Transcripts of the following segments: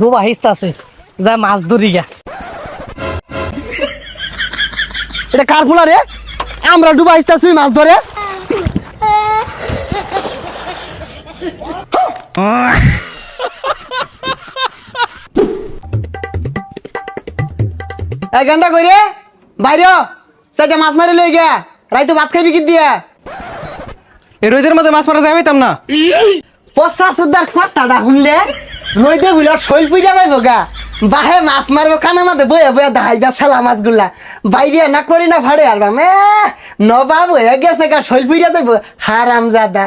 ডোবা হিস্তা আছে। যা মাছ ধরি গা। এটা কার পোলা রে? আমরা ডুবা আসতেছি মাছ ধরে। কই রে? বাইরে সেটা মাছ মারি লই গিয়া। রাইতো ভাত খাইবি কি দিয়া? এই রোদের মধ্যে মাছ মারা যাইতাম না। পচা সুদার কথাটা শুনলে রইদে বুঝল শৈল পুইরা যাইব গা। বাহে মাছ মারবো কানা মাঝে বয়ে বয়ে দাহাইবা ছেলা মাছগুলা। বাইরে না করি না ভাড়ে আর মে নবাব হয়ে গেছে গা শৈল পুইরা যাইব। হারাম জাদা।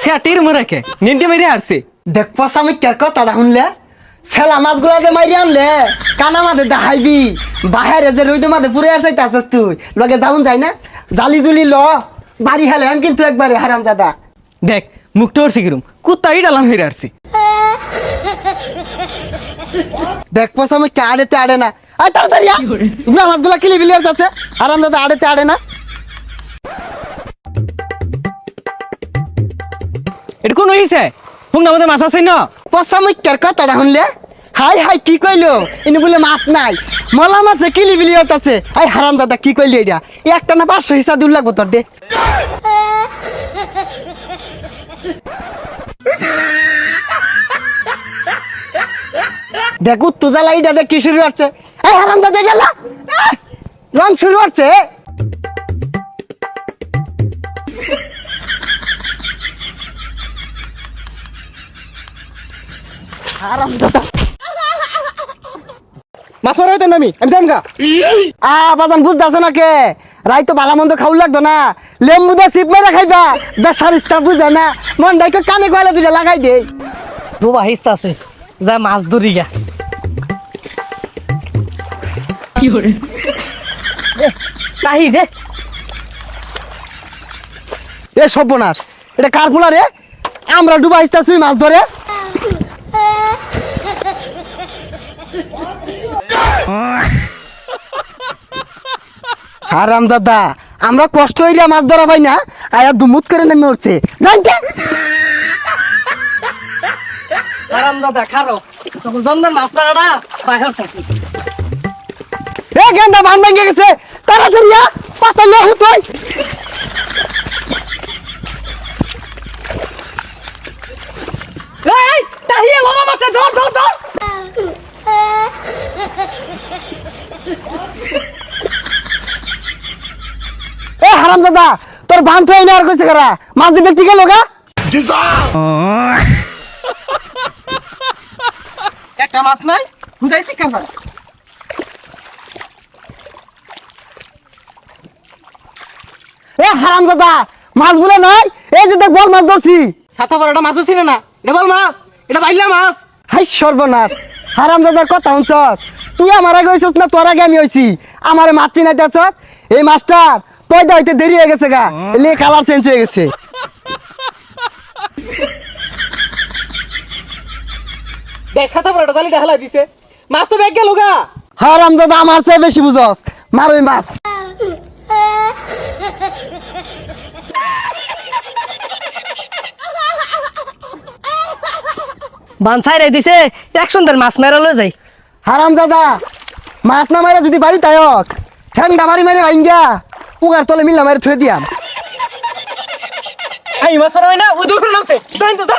সে টির মরে কে? নিন্টে মেরে আসছে দেখ পচা মিথ্যার কথাটা শুনলে ছেলা মাছগুলা যে মাইরে আনলে কানা মাঝে দাহাইবি বাহেরে যে রইদে মাঝে পুরে আর যাইতে আসস তুই। লগে যাউন যাই না। জালি জুলি ল। বাড়ি হেলেন কিন্তু একবারে হারাম জাদা। দেখ মুখটা কিরম কুত্তাই ডালাম হয়ে আসছে দেখ পয়সা আমি কে আড়েতে আড়ে না। আয় তাড়াতাড়ি। গুলা মাছগুলা কিলি বিলিয়ার কাছে আরাম দাদা আড়েতে আড়ে না। এটা কোন হইছে? হুং না মধ্যে মাছ আছে না? পয়সা আমি কের কথাটা শুনলে হাই হাই কি কইলো? ইনি বলে মাছ নাই। মলা মাছে কিলি বিলিয়ার কাছে আই হারাম দাদা কি কইলি এটা? একটা না পাঁচশো হিসা দূর লাগবো তোর দে। দেখ উত্তু জ্বালা এটা দেখ কি শুরু হচ্ছে এই হারাম দাদা গেল রং শুরু হচ্ছে হারাম দাদা মাছ মারা হইতাম না আমি আমি যাম গা। আ বাজান, বুঝতেছ না কে? রাই তো ভালো মন্দ খাওয়া লাগতো না। লেম্বু দা চিপ মেরে খাইবা। বেসার ইস্তা বুঝে না। মন ডাইকে কানে গলে দুটা লাগাই দে। ডোবা হিস্তা আছে। যা মাছ ধরি গা নাহি দে এ সর্বনাশ। এটা কার পোলা রে? আমরা ডুবা মাছ ধরে। হারাম দাদা আমরা কষ্ট হইলে মাছ ধরা পাই না আয়া দুমুত করে নেমে উঠছে। জানতে? আরাম দাদা খারো। তখন জন্মের মাছ মারাটা বাইরে থাকি এ গেন্দা ভেঙে গেছে। তাড়াতাড়ি পাতা লে হুতই এই, তাহিয়ে লমা মাছে ধর ধর ধর। এ হারাম দাদা তোর বান তো এনে আর কইছে কারা? মাছ দিবে ঠিক লগা? একটা মাছ নাই? হুদাইছি কেমন হারাম দাদা মাছ বলে নাই এই যে দেখ বল মাছ ধরছি। সাথা বড়টা মাছ ছিল না? এটা বল মাছ এটা বাইলা মাছ। হাই সর্বনাশ হারাম দাদার কথা শুনছস তুই আমার আগে হইছস না তোর আগে আমি হইছি। আমারে মাছ চিনাই দেছ এই মাছটার পয়দা হইতে দেরি হয়ে গেছে গা। এলে কালার চেঞ্জ হয়ে গেছে। দেখ সাথা বড়টা জালি ঢালা দিছে। মাছ তো ব্যাগ গেল গা। হারাম দাদা আমার চেয়ে বেশি বুঝস। মার ওই মাছ বান ছাইরে দিছে একশন দের মাছ মেরা লয়ে যাই হারাম দাদা মাছ না মারে যদি বাড়ি তায়স ঠ্যাংটা মারি মারি ভাইঙ্গা উগার তলে মিল্লা মারি থুয়ে দিয়াম। এই মাছ না ওই দূর নামছে। তাই তো যা